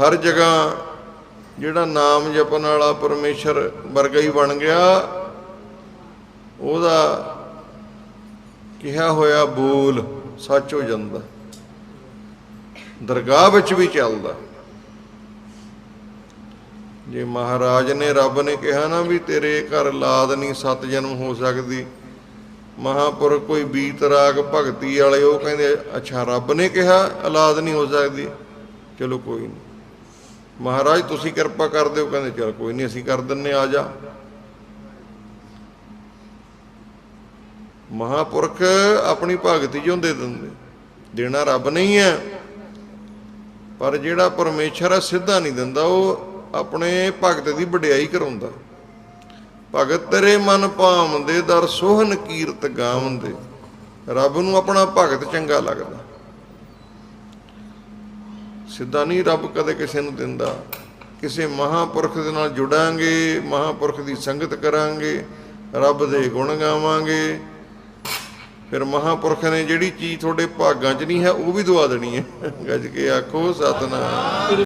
ਹਰ ਜਗ੍ਹਾ ਜਿਹੜਾ ਨਾਮ ਜਪਣ ਵਾਲਾ ਪਰਮੇਸ਼ਰ ਵਰਗਾ ਹੀ ਬਣ ਗਿਆ, ਉਹਦਾ ਕਿਹਾ ਹੋਇਆ ਬੋਲ ਸੱਚ ਹੋ ਜਾਂਦਾ। ਦਰਗਾਹ ਵਿੱਚ ਵੀ ਚੱਲਦਾ। ਜੇ ਮਹਾਰਾਜ ਨੇ ਰੱਬ ਨੇ ਕਿਹਾ ਨਾ ਵੀ ਤੇਰੇ ਘਰ ਲਾਦ ਨਹੀਂ ਸੱਤ ਜਨਮ ਹੋ ਸਕਦੀ, ਮਹਾਪੁਰਖ ਕੋਈ ਬੀਤ ਰਾਗ ਭਗਤੀ ਵਾਲੇ ਉਹ ਕਹਿੰਦੇ, ਅੱਛਾ ਰੱਬ ਨੇ ਕਿਹਾ ਔਲਾਦ ਨਹੀਂ ਹੋ ਸਕਦੀ। ਚਲੋ ਕੋਈ ਨਹੀਂ ਮਹਾਰਾਜ, ਤੁਸੀਂ ਕਿਰਪਾ ਕਰ ਦਿਓ। ਕਹਿੰਦੇ, ਚਲ ਕੋਈ ਨਹੀਂ ਅਸੀਂ ਕਰ ਦਿੰਨੇ ਆ ਜਾ। ਮਹਾਪੁਰਖ ਆਪਣੀ ਭਗਤੀ ਚੋਂ ਦੇ ਦਿੰਦੇ। ਦੇਣਾ ਰੱਬ ਨਹੀਂ ਹੈ। ਪਰ ਜਿਹੜਾ ਪਰਮੇਸ਼ਰ ਹੈ, ਸਿੱਧਾ ਨਹੀਂ ਦਿੰਦਾ, ਉਹ ਆਪਣੇ ਭਗਤ ਦੀ ਵਡਿਆਈ ਕਰਾਉਂਦਾ। ਭਗਤ ਤੇਰੇ ਮਨ ਭਾਵੰਦੇ ਦਰ ਸੋਹਨ ਕੀਰਤ ਗਾਵੰਦੇ ਰੱਬ ਨੂੰ ਆਪਣਾ ਭਗਤ ਚੰਗਾ ਲੱਗਦਾ। ਸਿੱਧਾ ਨਹੀਂ ਰੱਬ ਕਦੇ ਕਿਸੇ ਨੂੰ ਦਿੰਦਾ। ਕਿਸੇ ਮਹਾਪੁਰਖ ਦੇ ਨਾਲ ਜੁੜਾਂਗੇ, ਮਹਾਪੁਰਖ ਦੀ ਸੰਗਤ ਕਰਾਂਗੇ, ਰੱਬ ਦੇ ਗੁਣ ਗਾਵਾਂਗੇ। ਫਿਰ ਮਹਾਪੁਰਖ ਨੇ ਜਿਹੜੀ ਚੀਜ਼ ਤੁਹਾਡੇ ਭਾਗਾਂ 'ਚ ਨਹੀਂ ਹੈ, ਉਹ ਵੀ ਦਵਾ ਦੇਣੀ ਹੈ। ਗੱਜ ਕੇ ਆਖੋ, ਸਤਨਾਮ।